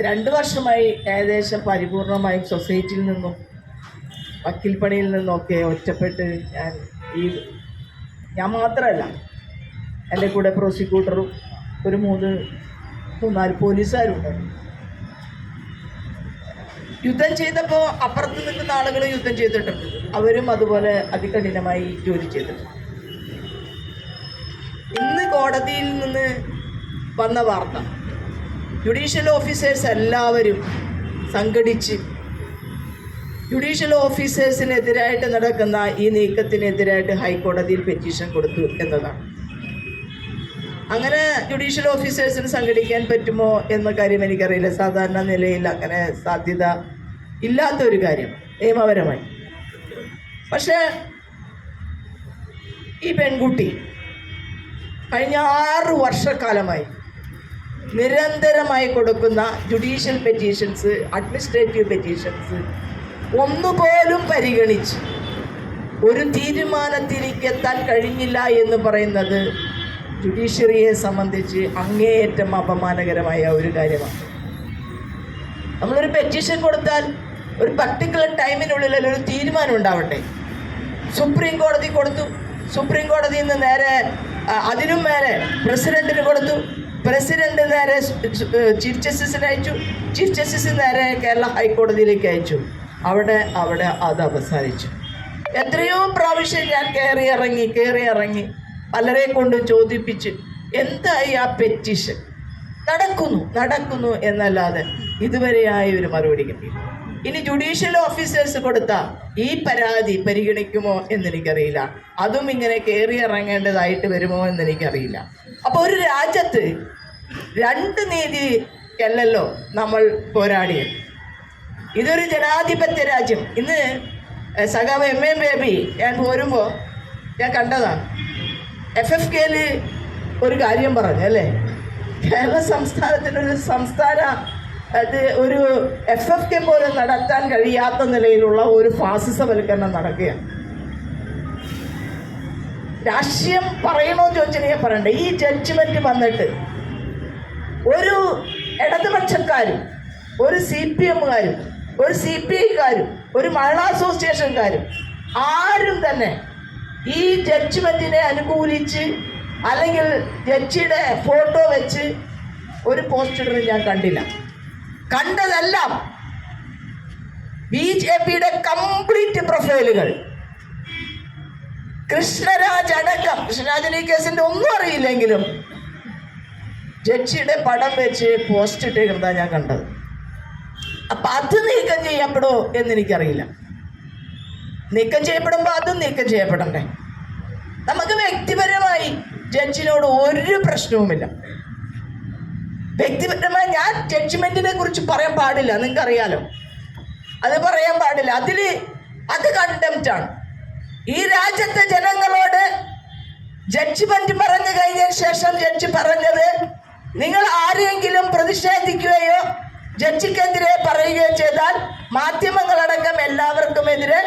രണ്ട് വർഷമായി ഏകദേശം പരിപൂർണമായും സൊസൈറ്റിയിൽ നിന്നും വക്കീൽപ്പണിയിൽ നിന്നൊക്കെ ഒറ്റപ്പെട്ട് ഞാൻ ഈ ഞാൻ മാത്രമല്ല എന്റെ കൂടെ പ്രോസിക്യൂട്ടറും ഒരു മൂന്ന് മൂന്നാൽ പോലീസുകാരുണ്ട്. യുദ്ധം ചെയ്തപ്പോൾ അപ്പുറത്ത് നിൽക്കുന്ന ആളുകൾ യുദ്ധം ചെയ്തിട്ടുണ്ട്. അവരും അതുപോലെ അതികഠിനമായി ജോലി ചെയ്തിട്ടുണ്ട്. ഇന്ന് കോടതിയിൽ നിന്ന് വന്ന വാർത്ത ജുഡീഷ്യൽ ഓഫീസേഴ്സ് എല്ലാവരും സംഘടിച്ച് ജുഡീഷ്യൽ ഓഫീസേഴ്സിനെതിരായിട്ട് നടക്കുന്ന ഈ നീക്കത്തിനെതിരായിട്ട് ഹൈക്കോടതിയിൽ പെറ്റീഷൻ കൊടുത്തു എന്നതാണ്. അങ്ങനെ ജുഡീഷ്യൽ ഓഫീസേഴ്സിന് സംഘടിക്കാൻ പറ്റുമോ എന്ന കാര്യം എനിക്കറിയില്ല. സാധാരണ നിലയിൽ അങ്ങനെ സാധ്യത ഇല്ലാത്തൊരു കാര്യം നിയമപരമായി. പക്ഷേ ഈ പെൺകുട്ടി കഴിഞ്ഞ ആറ് വർഷക്കാലമായി നിരന്തരമായി കൊടുക്കുന്ന ജുഡീഷ്യൽ പെറ്റീഷൻസ് അഡ്മിനിസ്ട്രേറ്റീവ് പെറ്റീഷൻസ് ഒന്നുപോലും പരിഗണിച്ച് ഒരു തീരുമാനത്തിലേക്ക് എത്താൻ കഴിഞ്ഞില്ല എന്ന് പറയുന്നത് ജുഡീഷ്യറിയെ സംബന്ധിച്ച് അങ്ങേയറ്റം അപമാനകരമായ ഒരു കാര്യമാണ്. നമ്മളൊരു പെറ്റീഷൻ കൊടുത്താൽ ഒരു പർട്ടിക്കുലർ ടൈമിനുള്ളിൽ ഒരു തീരുമാനം ഉണ്ടാവട്ടെ? സുപ്രീം കോടതി കൊടുത്തു. സുപ്രീം കോടതിയിൽ നിന്ന് നേരെ അതിനും മേലെ പ്രസിഡന്റിന് കൊടുത്തു. പ്രസിഡന്റ് നേരെ ചീഫ് ജസ്റ്റിസിന് അയച്ചു. ചീഫ് ജസ്റ്റിസ് നേരെ കേരള ഹൈക്കോടതിയിലേക്ക് അയച്ചു. അവിടെ അവിടെ അത് അവസാനിച്ചു. എത്രയോ പ്രാവശ്യം ഞാൻ കയറി ഇറങ്ങി കയറി ഇറങ്ങി പലരെ കൊണ്ട് ചോദിപ്പിച്ച് എന്തായി ആ പെറ്റീഷൻ നടക്കുന്നു നടക്കുന്നു എന്നല്ലാതെ ഇതുവരെയായി ഒരു മറുപടി കിട്ടിയില്ല. ഇനി ജുഡീഷ്യൽ ഓഫീസേഴ്സ് കൊടുത്ത ഈ പരാതി പരിഗണിക്കുമോ എന്നെനിക്കറിയില്ല. അതും ഇങ്ങനെ കയറി ഇറങ്ങേണ്ടതായിട്ട് വരുമോ എന്നെനിക്കറിയില്ല. അപ്പോൾ ഒരു രാജ്യത്ത് രണ്ട് നീതി അല്ലല്ലോ നമ്മൾ പോരാടിയത്. ഇതൊരു ജനാധിപത്യ രാജ്യം. ഇന്ന് സഖാവ് എം എം ബേബി ഞാൻ പോരുമ്പോൾ ഞാൻ കണ്ടതാണ്. എഫ് എഫ് കെയിൽ ഒരു കാര്യം പറഞ്ഞു അല്ലേ? കേരള സംസ്ഥാനത്തിനൊരു സംസ്ഥാന അത് ഒരു എഫ് എഫ് കെ പോലും നടത്താൻ കഴിയാത്ത നിലയിലുള്ള ഒരു ഫാസിസവൽക്കരണം നടക്കുകയാണ്. രാഷ്ട്രീയം പറയണോ ചോദിച്ചാൽ പറയണ്ടേ. ഈ ജഡ്ജ്മെന്റ് വന്നിട്ട് ഒരു ഇടതുപക്ഷക്കാരും ഒരു സി പി എമ്മുകാരും ഒരു സി പി ഐക്കാരും ഒരു മഹിളാ അസോസിയേഷൻകാരും ആരും തന്നെ ഈ ജഡ്ജ്മെന്റിനെ അനുകൂലിച്ച് അല്ലെങ്കിൽ ജഡ്ജിയുടെ ഫോട്ടോ വെച്ച് ഒരു പോസ്റ്ററിൽ ഞാൻ കണ്ടില്ല. കണ്ടതെല്ലാം ബി ജെ പിയുടെ കംപ്ലീറ്റ് പ്രൊഫൈലുകൾ. കൃഷ്ണരാജ് അടക്കം കൃഷ്ണരാജന് ഈ കേസിന്റെ ഒന്നും അറിയില്ലെങ്കിലും ജഡ്ജിയുടെ പടം വെച്ച് പോസ്റ്റ് ഇട്ടേക്കുന്നതാണ് ഞാൻ കണ്ടത്. അപ്പം അത് നീക്കം ചെയ്യപ്പെടുമോ എന്നെനിക്കറിയില്ല. നീക്കം ചെയ്യപ്പെടുമ്പോൾ അതും നീക്കം ചെയ്യപ്പെടണ്ടേ? നമുക്ക് വ്യക്തിപരമായി ജഡ്ജിനോട് ഒരു പ്രശ്നവുമില്ല. വ്യക്തിപരമായി ഞാൻ ജഡ്ജ്മെന്റിനെ കുറിച്ച് പറയാൻ പാടില്ല. നിങ്ങൾക്കറിയാലോ. അത് പറയാൻ പാടില്ല. അതിൽ അത് കണ്ടംപ്റ്റ് ആണ്. ഈ രാജ്യത്തെ ജനങ്ങളോട് ജഡ്ജ്മെന്റ് പറഞ്ഞു കഴിഞ്ഞതിന് ശേഷം ജഡ്ജ് പറഞ്ഞത് നിങ്ങൾ ആരെങ്കിലും പ്രതിഷേധിക്കുകയോ ജഡ്ജിക്കെതിരെ പറയുകയോ ചെയ്താൽ മാധ്യമങ്ങളടക്കം എല്ലാവർക്കും എതിരെ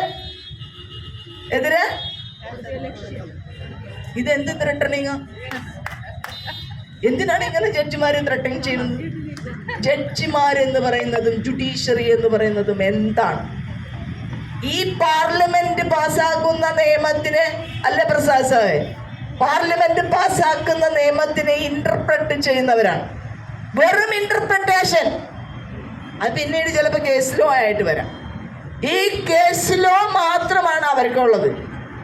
എതിരെ ഇതെന്ത് ത്രട്ടണിങ് എന്തിനാണ് ഇങ്ങനെ ജഡ്ജിമാരെ ത്രട്ടൻ ചെയ്യുന്നത്? ജഡ്ജിമാർ എന്ന് പറയുന്നതും ജുഡീഷ്യറി എന്ന് പറയുന്നതും എന്താണ്? ഈ പാർലമെന്റ് പാസ്സാക്കുന്ന നിയമത്തിന് അല്ല പ്രസാദ് സാഹേ പാർലമെന്റ് പാസ്സാക്കുന്ന നിയമത്തിനെ ഇന്റർപ്രറ്റ് ചെയ്യുന്നവരാണ്. വെറും ഇന്റർപ്രിട്ടേഷൻ അത് പിന്നീട് ചിലപ്പോൾ കേസ് ലോ ആയിട്ട് വരാം. ഈ കേസ് ലോ മാത്രമാണ് അവർക്കുള്ളത്.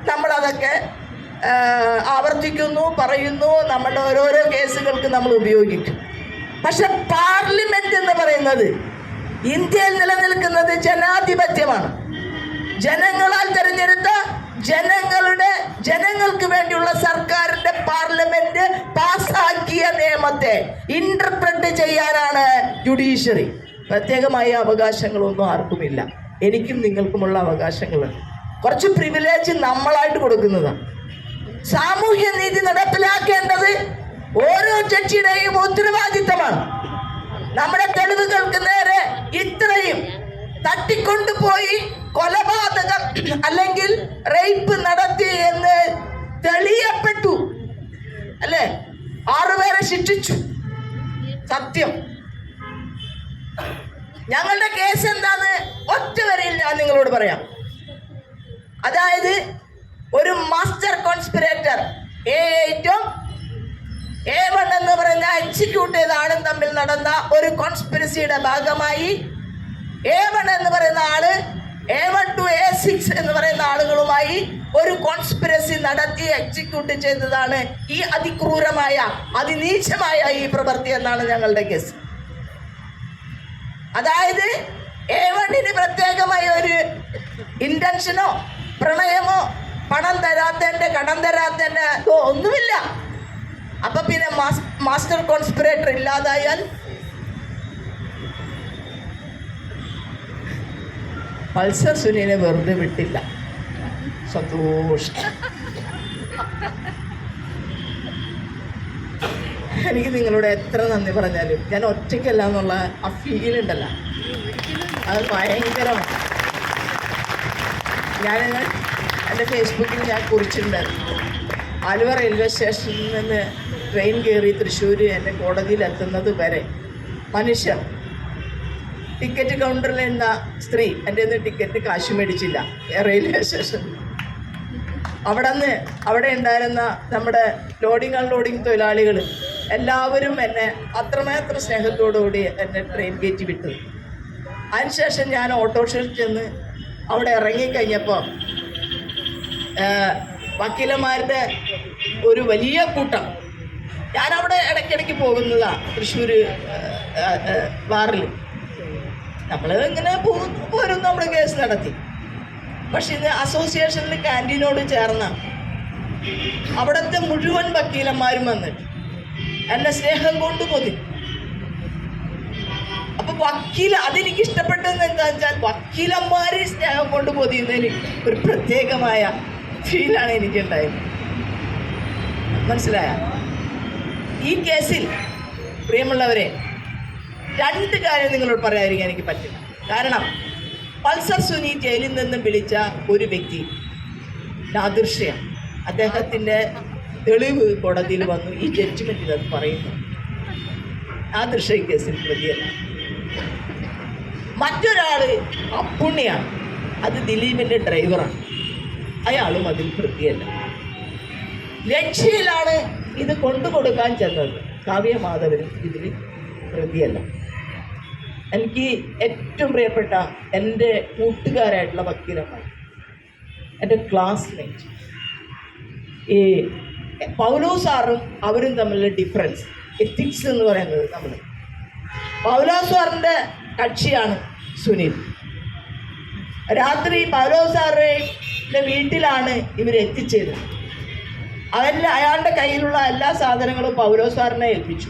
നമ്മളതൊക്കെ ആവർത്തിക്കുന്നു പറയുന്നു നമ്മുടെ ഓരോരോ കേസുകൾക്ക് നമ്മൾ ഉപയോഗിക്കും. പക്ഷെ പാർലമെന്റ് എന്ന് പറയുന്നത് ഇന്ത്യയിൽ നിലനിൽക്കുന്നത് ജനാധിപത്യമാണ്. ജനങ്ങളാൽ തിരഞ്ഞെടുത്ത ജനങ്ങളുടെ ജനങ്ങൾക്ക് വേണ്ടിയുള്ള സർക്കാരിന്റെ പാർലമെന്റ് പാസാക്കിയ നിയമത്തെ ഇന്റർപ്രറ്റ് ചെയ്യാനാണ് ജുഡീഷ്യറി പ്രത്യേകമായ അവകാശങ്ങളൊന്നും ആർക്കുമില്ല. എനിക്കും നിങ്ങൾക്കുമുള്ള അവകാശങ്ങളുണ്ട് കുറച്ച് പ്രിവിലേജ് നമ്മളായിട്ട് കൊടുക്കുന്നതാണ്. സാമൂഹ്യ നീതി നടപ്പിലാക്കേണ്ടത് ഓരോ ജഡ്ജിയുടെയും ഉത്തരവാദിത്തമാണ്. നമ്മുടെ തെളിവുകൾക്ക് നേരെ ഇത്രയും തട്ടിക്കൊണ്ടുപോയി കൊലപാതകം അല്ലെങ്കിൽ റേപ്പ് നടത്തി എന്ന് തെളിയപ്പെട്ടു. അല്ലേ? ആറുപേരെ ശിക്ഷിച്ചു. സത്യം. ഞങ്ങളുടെ കേസ് എന്താന്ന് ഒറ്റ ഞാൻ നിങ്ങളോട് പറയാം. അതായത് ഒരു മാസ്റ്റർ കോൺസ്പിറേറ്റർ ഏറ്റവും എ വൺ എന്ന് പറഞ്ഞ എക്സിക്യൂട്ട് ചെയ്ത ആളും തമ്മിൽ നടന്ന ഒരു കോൺസ്പിറസിയുടെ ഭാഗമായി എ വൺ എന്ന് പറയുന്ന ആൾ A one two A six എന്ന് പറയുന്ന ആളുകളുമായി ഒരു കോൺസ്പിറസി നടത്തി എക്സിക്യൂട്ട് ചെയ്തതാണ് ഈ അതിക്രൂരമായ അതിനീചമായ ഈ പ്രവൃത്തി എന്നാണ് ഞങ്ങളുടെ കേസ് അതായത് എ വണ്ണിന് പ്രത്യേകമായ ഒരു ഇന്റൻഷനോ പ്രണയമോ പണം തരാത്തേന്റെ കടം തരാത്തേന്റെ ഒന്നുമില്ല. അപ്പൊ പിന്നെ മാസ്റ്റർ കോൺസ്പിറേറ്റർ ഇല്ലാതായാൽ? പൾസർ സുനിനെ വെറുതെ വിട്ടില്ല. സന്തോഷം. എനിക്ക് നിങ്ങളോട് എത്ര നന്ദി പറഞ്ഞാലും ഞാൻ ഒറ്റയ്ക്കല്ല എന്നുള്ള ആ ഫീൽ ഉണ്ടല്ലോ. അത് ഭയങ്കരമാണ്. ഞാൻ എന്റെ ഫേസ്ബുക്കിൽ ഞാൻ കുറിച്ചിട്ടുണ്ടായിരുന്നു. ആലുവ റെയിൽവേ സ്റ്റേഷനിൽ നിന്ന് ട്രെയിൻ കയറി തൃശ്ശൂർ എന്റെ കോടതിയിൽ എത്തുന്നത് വരെ മനുഷ്യർ ടിക്കറ്റ് കൗണ്ടറിൽ നിന്ന സ്ത്രീ എന്റെ നിന്ന് ടിക്കറ്റ് കാശ് മേടിച്ചില്ല. റെയിൽവേ സ്റ്റേഷൻ അവിടെ നിന്ന് അവിടെ ഉണ്ടായിരുന്ന നമ്മുടെ ലോഡിങ് അൺലോഡിങ് തൊഴിലാളികൾ എല്ലാവരും എന്നെ അത്രമാത്രം സ്നേഹത്തോടുകൂടി എന്നെ ട്രെയിൻ കയറ്റി വിട്ടു. അതിനുശേഷം ഞാൻ ഓട്ടോറിക്ഷയിൽ ചെന്ന് അവിടെ ഇറങ്ങിക്കഴിഞ്ഞപ്പോൾ വക്കീലന്മാരുടെ ഒരു വലിയ കൂട്ടം. ഞാനവിടെ ഇടയ്ക്കിടയ്ക്ക് പോകുന്നതാണ് തൃശ്ശൂർ ബാറിൽ നമ്മൾ ഇങ്ങനെ പോകുന്നു പോരും നമ്മൾ കേസ് നടത്തി. പക്ഷെ ഇത് അസോസിയേഷനിൽ ക്യാന്റീനോട് ചേർന്ന അവിടുത്തെ മുഴുവൻ വക്കീലന്മാരും വന്നിട്ട് എന്നെ സ്നേഹം കൊണ്ട് പൊതി അപ്പൊ വക്കീൽ അതെനിക്ക് ഇഷ്ടപ്പെട്ടതെന്ന് എന്താ വെച്ചാൽ വക്കീലന്മാരെ സ്നേഹം കൊണ്ട് പൊതിയുന്നതിന് ഒരു പ്രത്യേകമായ ഫീലാണ് എനിക്കുണ്ടായത്. മനസ്സിലായ? ഈ കേസിൽ പ്രിയമുള്ളവരെ രണ്ട് കാര്യം നിങ്ങളോട് പറയാതിരിക്കാൻ എനിക്ക് പറ്റില്ല. കാരണം പൾസർ സുനി ജയിലിൽ നിന്നും വിളിച്ച ഒരു വ്യക്തി യാദൃശ്യം അദ്ദേഹത്തിന്റെ തെളിവ് കോടതിയിൽ വന്നു ഈ ജഡ്ജ്മെന്റിൽ അത് പറയുന്നു. യാദൃശ്യ കേസിൽ പ്രതിയല്ല. മറ്റൊരാൾ അപ്പുണ്ണിയാണ് അത് ദിലീപിന്റെ ഡ്രൈവറാണ് അയാളും അതിൽ പ്രതിയല്ല ലക്ഷ്യയിലാണ് ഇത് കൊണ്ടുകൊടുക്കാൻ ചെന്നത്. കാവ്യമാധവനും ഇതിൽ പ്രതിയല്ല എനിക്ക് ഏറ്റവും പ്രിയപ്പെട്ട എന്റെ കൂട്ടുകാരായിട്ടുള്ള വക്കീലന്മാർ എന്റെ ക്ലാസ്മേറ്റ് ഈ പൗലോ സാറും അവരും തമ്മിലുള്ള ഡിഫറൻസ് എത്തിക്സ് എന്ന് പറയുന്നത് നമ്മൾ. പൗലോ സാറിന്റെ കക്ഷിയാണ് സുനിൽ. രാത്രി പൗലോ സാറിന്റെ വീട്ടിലാണ് ഇവർ എത്തിച്ചത്. അതെല്ലാം അയാളുടെ കയ്യിലുള്ള എല്ലാ സാധനങ്ങളും പൗലോ സാറിനെ ഏൽപ്പിച്ചു.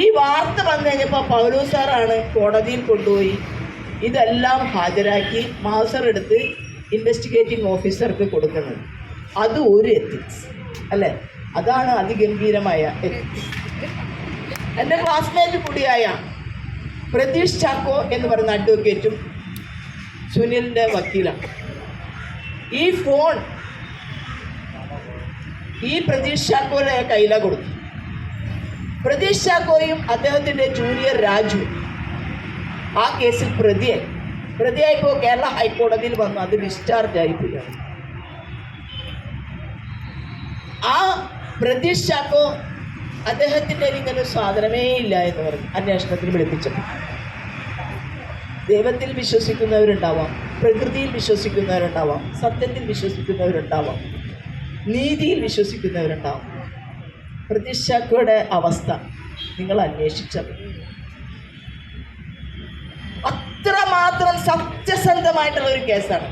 ഈ വാർത്ത വന്നു കഴിഞ്ഞപ്പോൾ പൗലോ സാറാണ് കോടതിയിൽ കൊണ്ടുപോയി ഇതെല്ലാം ഹാജരാക്കി മാസർ എടുത്ത് ഇൻവെസ്റ്റിഗേറ്റിംഗ് ഓഫീസർക്ക് കൊടുക്കുന്നത്. അത് ഒരു എത്തിക്സ് അല്ലേ? അതാണ് അതിഗംഭീരമായ എത്തിക്സ് എന്റെ ക്ലാസ്മേറ്റ് കൂടിയായ പ്രതീഷ് ചാക്കോ എന്ന് പറയുന്ന അഡ്വക്കേറ്റും സുനിലിന്റെ വക്കീലാണ് ഈ ഫോൺ ഈ പ്രതീഷ് ചാക്കോയുടെ കയ്യില കൊടുത്തു. പ്രതീഷ് ചാക്കോയും അദ്ദേഹത്തിന്റെ ജൂനിയർ രാജു. ആ കേസിൽ പ്രതിയായി. പ്രതിയായിപ്പോൾ കേരള ഹൈക്കോടതിയിൽ വന്നു. അത് ഡിസ്ചാർജ് ആയിപ്പോയാണ് ആ പ്രതീഷ് ചാക്കോ അദ്ദേഹത്തിന്റെ ഇങ്ങനെ സാധനമേ ഇല്ല എന്ന് പറഞ്ഞു. അന്വേഷണത്തിൽ വിളിപ്പിച്ചപ്പോൾ. ദൈവത്തിൽ വിശ്വസിക്കുന്നവരുണ്ടാവാം പ്രകൃതിയിൽ വിശ്വസിക്കുന്നവരുണ്ടാവാം സത്യത്തിൽ വിശ്വസിക്കുന്നവരുണ്ടാവാം നീതിയിൽ വിശ്വസിക്കുന്നവരുണ്ടാവാം. പ്രതിഷ്ഠയുടെ അവസ്ഥ നിങ്ങൾ അന്വേഷിച്ചത്. അത്രമാത്രം സത്യസന്ധമായിട്ടുള്ള ഒരു കേസാണ്.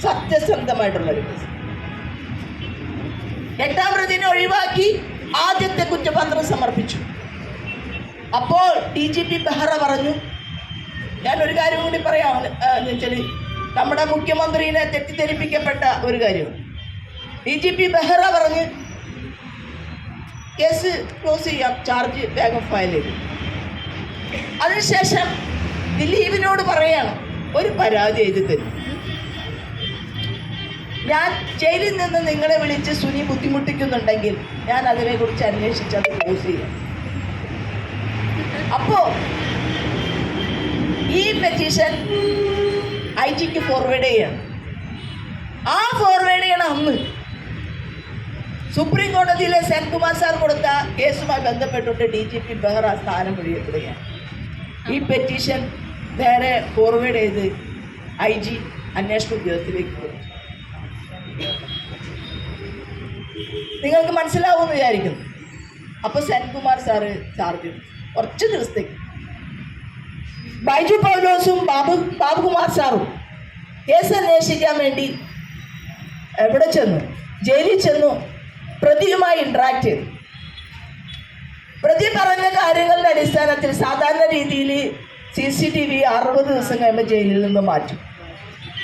സത്യസന്ധമായിട്ടുള്ള ഒരു കേസ്. എട്ടാം പ്രതിനെ ഒഴിവാക്കി ആദ്യത്തെ കുറ്റപത്രം സമർപ്പിച്ചു. അപ്പോൾ ഡി ജി പി ബെഹ്റ പറഞ്ഞു ഞാൻ ഒരു കാര്യം കൂടി പറയാം. എന്നുവെച്ചാൽ നമ്മുടെ മുഖ്യമന്ത്രിനെ തെറ്റിദ്ധരിപ്പിക്കപ്പെട്ട ഒരു കാര്യം. ഡി ജി പി ബെഹ്റ പറഞ്ഞ് കേസ് ക്ലോസ് ചെയ്യാം ചാർജ് വേഗം ഫയൽ ചെയ്തു അതിനുശേഷം ദിലീപിനോട് പറയാണ് ഒരു പരാതി എഴുതി തരും. ഞാൻ ജയിലിൽ നിന്ന് നിങ്ങളെ വിളിച്ച് സുനി ബുദ്ധിമുട്ടിക്കുന്നുണ്ടെങ്കിൽ ഞാൻ അതിനെക്കുറിച്ച് അന്വേഷിച്ച് അത് ക്ലോസ് ചെയ്യാം. അപ്പോ പെറ്റീഷൻ ഐ ടിക്ക് ഫോർവേഡ് ചെയ്യണം. ആ ഫോർവേഡ് ചെയ്യണം അന്ന്. സുപ്രീം കോടതിയിലെ സെൻകുമാർ സാർ കൊടുത്ത കേസുമായി ബന്ധപ്പെട്ടിട്ട് ഡി ജി പി ബെഹ്റ സ്ഥാനം ഒഴിയപ്പെടുകയാണ് ഈ പെറ്റീഷൻ നേരെ ഫോർവേഡ് ചെയ്ത് ഐ ജി അന്വേഷണ ഉദ്യോഗസ്ഥയിലേക്ക് കൊടുത്തു. നിങ്ങൾക്ക് മനസ്സിലാവുമെന്ന് വിചാരിക്കുന്നു. അപ്പോൾ സെൻകുമാർ സാറ് ചാർജ് കുറച്ച് ദിവസത്തേക്ക്. ബൈജു പൗലോസും ബാബു ബാബുകുമാർ സാറും കേസ് അന്വേഷിക്കാൻ വേണ്ടി എവിടെ ചെന്നു? ജയിലിൽ ചെന്നു പ്രതിയുമായി ഇൻട്രാക്ട് ചെയ്തു. പ്രതി പറഞ്ഞ കാര്യങ്ങളുടെ അടിസ്ഥാനത്തിൽ സാധാരണ രീതിയിൽ സി സി ടി വി അറുപത് ദിവസം കഴിയുമ്പോൾ ജയിലിൽ നിന്ന് മാറ്റും.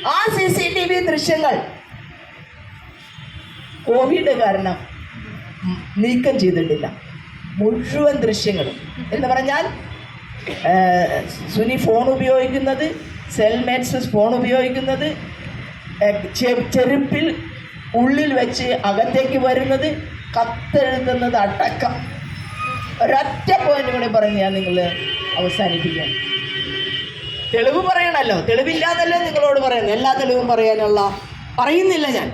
ആ സി സി ടി വി ദൃശ്യങ്ങൾ കോവിഡ് കാരണം നീക്കം ചെയ്തിട്ടില്ല. മുഴുവൻ ദൃശ്യങ്ങളും. എന്ന് പറഞ്ഞാൽ സുനി ഫോൺ ഉപയോഗിക്കുന്നത് സെൽമേറ്റ്സ് ഫോൺ ഉപയോഗിക്കുന്നത് ചെരുപ്പിൽ ഉള്ളിൽ വെച്ച് അകത്തേക്ക് വരുന്നത് കത്തെഴുതുന്നത് അടക്കം. ഒരൊറ്റ പോയിന്റ് കൂടി പറഞ്ഞ് ഞാൻ നിങ്ങൾ അവസാനിപ്പിക്കാം. തെളിവ് പറയണമല്ലോ തെളിവില്ലാതല്ലേ നിങ്ങളോട് പറയുന്നത്. എല്ലാ തെളിവും പറയാനുള്ള പറയുന്നില്ല ഞാൻ.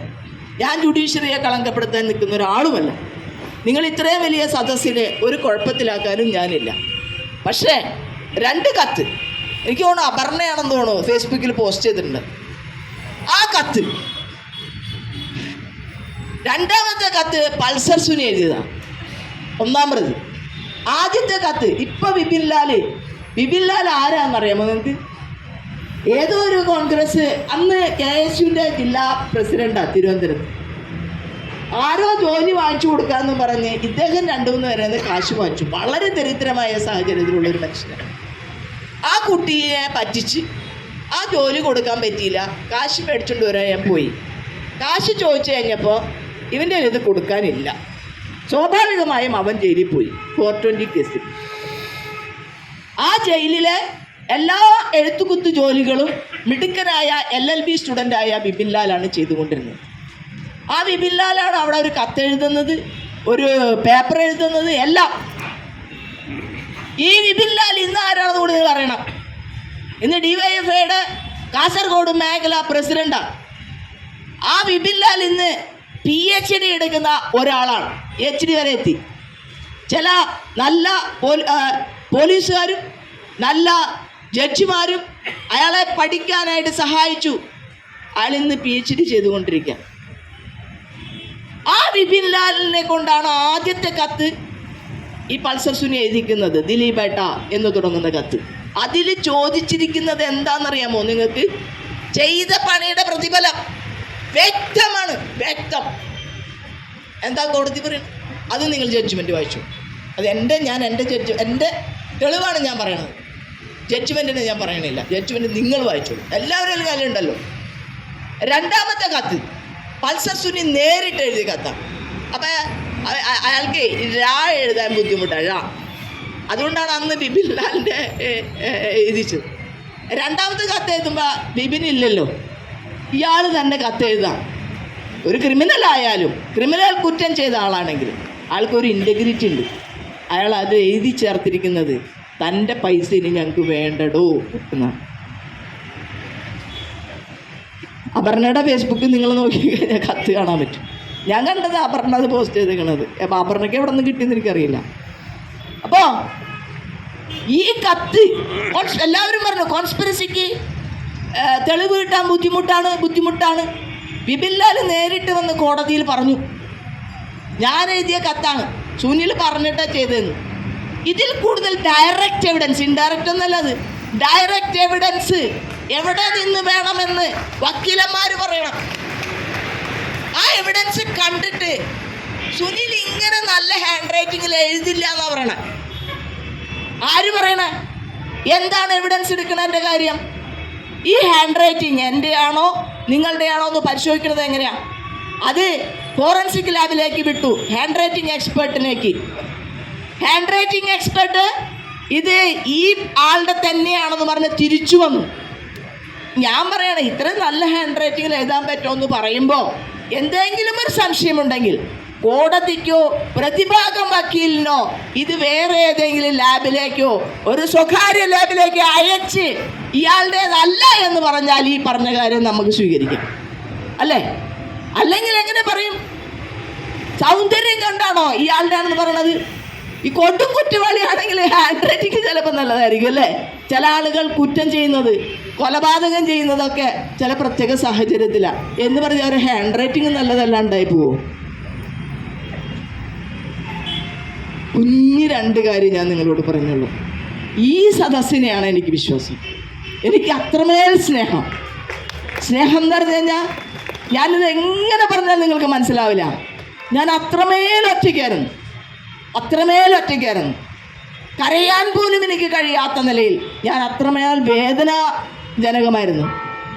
ഞാൻ ജുഡീഷ്യറിയെ കളങ്കപ്പെടുത്താൻ നിൽക്കുന്ന ഒരാളുമല്ല. നിങ്ങൾ ഇത്രയും വലിയ സദസ്സിനെ ഒരു കുഴപ്പത്തിലാക്കാനും ഞാനില്ല. പക്ഷേ രണ്ട് കത്ത്. എനിക്ക് തോന്നുന്നു അപർണയാണെന്ന് തോന്നുന്നു ഫേസ്ബുക്കിൽ പോസ്റ്റ് ചെയ്തിട്ടുണ്ട്. ആ കത്ത്. രണ്ടാമത്തെ കത്ത് പൾസർ സുനി എഴുതിയതാണ്. ഒന്നാമത് ആദ്യത്തെ കത്ത് ഇപ്പൊ വിപിൻലാൽ ലാൽ വിപിൻ ലാൽ ആരാന്നറിയാമോ നിങ്ങൾക്ക് ഏതോ ഒരു കോൺഗ്രസ് അന്ന് കെ എസ് യുവിന്റെ ജില്ലാ പ്രസിഡന്റാ തിരുവനന്തപുരത്ത്. ആരോ ജോലി വാങ്ങിച്ചു കൊടുക്കാന്ന് പറഞ്ഞ് ഇദ്ദേഹം രണ്ടു മൂന്ന് പേരെ കാശ് വാങ്ങിച്ചു. വളരെ ദരിദ്രമായ സാഹചര്യത്തിലുള്ള ഒരു മനുഷ്യനാണ്. ആ കുട്ടിയെ പറ്റിച്ച് ആ ജോലി കൊടുക്കാൻ പറ്റിയില്ല. കാശ് മേടിച്ചുകൊണ്ട് വരാൻ ഞാൻ പോയി. കാശ് ചോദിച്ചു കഴിഞ്ഞപ്പോൾ ഇവന്റെ ഇത് കൊടുക്കാനില്ല. സ്വാഭാവികമായും അവൻ ജയിലിൽ പോയി. ഫോർ ട്വന്റി കേസിൽ ആ ജയിലിലെ എല്ലാ എഴുത്തുകുത്ത് ജോലികളും മിടുക്കനായ എൽ എൽ ബി സ്റ്റുഡന്റായ ബിബിൻലാലാണ് ചെയ്തുകൊണ്ടിരുന്നത്. ആ വിബില്ലാലാണ് ലാലാണ് അവിടെ ഒരു കത്തെഴുതുന്നത് ഒരു പേപ്പർ എഴുതുന്നത് എല്ലാം. ഈ വിപിൻ ലാൽ ഇന്ന് ആരാണെന്ന് കൂടി നിങ്ങൾ അറിയണം. ഇന്ന് ഡിവൈഎഫ്ഐയുടെ കാസർഗോഡ് മേഖല പ്രസിഡന്റാണ് ആ വിപിൻ ലാൽ ഇന്ന് പി എച്ച് ഡി എടുക്കുന്ന ഒരാളാണ്. എച്ച് ഡി വരെ എത്തി. ചില നല്ല പോലീസുകാരും നല്ല ജഡ്ജിമാരും അയാളെ പഠിക്കാനായിട്ട് സഹായിച്ചു. അയാൾ ഇന്ന് പി എച്ച് ഡി ചെയ്തുകൊണ്ടിരിക്കുക ആ ബിപിൻ ലാലിനെ കൊണ്ടാണ് ആദ്യത്തെ കത്ത് ഈ പൾസർ സുനി എഴുതിക്കുന്നത്. ദിലീപേട്ട എന്ന് തുടങ്ങുന്ന കത്ത്. അതിൽ ചോദിച്ചിരിക്കുന്നത് എന്താണെന്നറിയാമോ നിങ്ങൾക്ക്? ചെയ്ത പണിയുടെ പ്രതിഫലം. വ്യക്തമാണ്. വ്യക്തം. എന്താ കോടതി പറയുന്നത്? അത് നിങ്ങൾ ജഡ്ജ്മെന്റ് വായിച്ചു. അത് എന്റെ ഞാൻ എന്റെ ജഡ്ജ് എന്റെ തെളിവാണ് ഞാൻ പറയണത്. ജഡ്ജ്മെന്റിനെ ഞാൻ പറയണില്ല. ജഡ്ജ്മെന്റ് നിങ്ങൾ വായിച്ചോളൂ. എല്ലാവരും കാര്യമുണ്ടല്ലോ രണ്ടാമത്തെ കത്ത്. പൾസർ സുനി നേരിട്ട് എഴുതിയ കത്ത. അപ്പം അയാൾക്ക് രാ എഴുതാൻ ബുദ്ധിമുട്ടാണ് രാ. അതുകൊണ്ടാണ് അന്ന് ബിപിൻ ലാലിന്റെ എഴുതിച്ചത്. രണ്ടാമത്തെ കത്ത് എഴുതുമ്പോൾ ബിബിൻ ഇല്ലല്ലോ. ഇയാൾ തന്നെ കത്ത് എഴുതാം. ഒരു ക്രിമിനൽ ആയാലും ക്രിമിനൽ കുറ്റം ചെയ്ത ആളാണെങ്കിലും ആൾക്കൊരു ഇന്റഗ്രിറ്റി ഉണ്ട്. അയാൾ അത് എഴുതി ചേർത്തിരിക്കുന്നത് തന്റെ പൈസ ഇനി ഞങ്ങൾക്ക് വേണ്ടടോ എന്നാണ്. അപർണയുടെ ഫേസ്ബുക്കിൽ നിങ്ങൾ നോക്കി കഴിഞ്ഞാൽ കത്ത് കാണാൻ പറ്റും. ഞാൻ കണ്ടത് അപർണ അത് പോസ്റ്റ് ചെയ്തേക്കണത്. അപ്പം അപർണയ്ക്ക് എവിടെ നിന്ന് കിട്ടിയെന്ന് എനിക്കറിയില്ല. അപ്പോൾ ഈ കത്ത് എല്ലാവരും പറഞ്ഞു കോൺസ്പിറസിക്ക് തെളിവ് കിട്ടാൻ ബുദ്ധിമുട്ടാണ് ബുദ്ധിമുട്ടാണ്. ബിബില്ലാൽ നേരിട്ട് വന്ന് കോടതിയിൽ പറഞ്ഞു. ഞാൻ എഴുതിയ കത്താണ്. സുനിൽ പറഞ്ഞിട്ടാ ചെയ്തതെന്ന്. ഇതിൽ കൂടുതൽ ഡയറക്റ്റ് എവിഡൻസ് ഇൻഡയറക്റ്റ് ഒന്നല്ല അത്. ഡയറക്റ്റ് എവിഡൻസ് എവിടെ നിന്ന് വേണമെന്ന് വക്കീലന്മാർ പറയണം. ആ എവിഡൻസ് കണ്ടിട്ട് സുനിൽ ഇങ്ങനെ നല്ല ഹാൻഡ് റൈറ്റിങ്ങിൽ എഴുതില്ല എന്നാ പറയണേ. ആര് പറയണേ? എന്താണ് എവിഡൻസ് എടുക്കണതിന്റെ കാര്യം? ഈ ഹാൻഡ് റൈറ്റിംഗ് എന്റെ നിങ്ങളുടെയാണോ എന്ന് പരിശോധിക്കുന്നത് എങ്ങനെയാ? അത് ഫോറൻസിക് ലാബിലേക്ക് വിട്ടു ഹാൻഡ് റൈറ്റിംഗ് എക്സ്പേർട്ടിലേക്ക് ഹാൻഡ് റൈറ്റിംഗ് എക്സ്പേർട്ട് ഇത് ഈ ആളുടെ തന്നെയാണെന്ന് പറഞ്ഞ് തിരിച്ചു വന്നു. ഞാൻ പറയണേ ഇത്രയും നല്ല ഹാൻഡ് റൈറ്റിങ്ങിൽ എഴുതാൻ പറ്റുമെന്ന് പറയുമ്പോൾ എന്തെങ്കിലും ഒരു സംശയമുണ്ടെങ്കിൽ കോടതിക്കോ പ്രതിഭാഗം വക്കീലിനോ ഇത് വേറെ ഏതെങ്കിലും ലാബിലേക്കോ ഒരു സ്വകാര്യ ലാബിലേക്ക് അയച്ച് ഇയാളുടേതല്ല എന്ന് പറഞ്ഞാൽ ഈ പറഞ്ഞ കാര്യം നമുക്ക് സ്വീകരിക്കാം. അല്ലേ? അല്ലെങ്കിൽ എങ്ങനെ പറയും? സൗന്ദര്യം കണ്ടാണോ ഇയാളുടെ ആണെന്ന് പറയണത്? ഈ കൊടും കുറ്റവാളിയാണെങ്കിൽ ഹാൻഡ് റൈറ്റിംഗ് ചിലപ്പോൾ നല്ലതായിരിക്കും അല്ലേ? ചില ആളുകൾ കുറ്റം ചെയ്യുന്നത് കൊലപാതകം ചെയ്യുന്നതൊക്കെ ചില പ്രത്യേക സാഹചര്യത്തിലാണ് എന്ന് പറഞ്ഞാൽ ഒരു ഹാൻഡ് റൈറ്റിംഗ് നല്ലതല്ലാണ്ടായി പോവും? കുഞ്ഞു രണ്ട് കാര്യം ഞാൻ നിങ്ങളോട് പറഞ്ഞുള്ളൂ ഈ സദസ്സിനെയാണ് എനിക്ക് വിശ്വാസം. എനിക്ക് അത്രമേൽ സ്നേഹം. സ്നേഹം എന്ന് പറഞ്ഞു കഴിഞ്ഞാൽ ഞാനിത് എങ്ങനെ പറഞ്ഞാൽ നിങ്ങൾക്ക് മനസ്സിലാവില്ല. ഞാൻ അത്രമേൽ ഒറ്റയ്ക്കായിരുന്നു. അത്രമേൽ ഒറ്റയ്ക്കായിരുന്നു. കരയാൻ പോലും എനിക്ക് കഴിയാത്ത നിലയിൽ ഞാൻ അത്രമേൽ വേദനാജനകമായിരുന്നു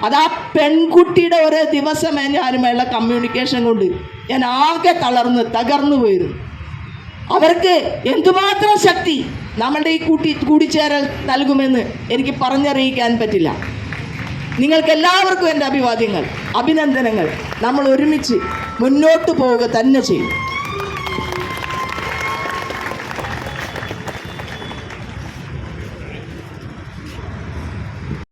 അത് ആ പെൺകുട്ടിയുടെ ഒരു ദിവസം ഞാനുമായുള്ള കമ്മ്യൂണിക്കേഷൻ കൊണ്ട് ഞാൻ ആകെ തളർന്ന് തകർന്നു പോയിരുന്നു. അവർക്ക് എന്തുമാത്രം ശക്തി നമ്മളുടെ ഈ കൂട്ടി കൂടിച്ചേരൽ നൽകുമെന്ന് എനിക്ക് പറഞ്ഞറിയിക്കാൻ പറ്റില്ല. നിങ്ങൾക്ക് എല്ലാവർക്കും എന്റെ അഭിവാദ്യങ്ങൾ അഭിനന്ദനങ്ങൾ. നമ്മൾ ഒരുമിച്ച് മുന്നോട്ട് പോവുക തന്നെ ചെയ്യും.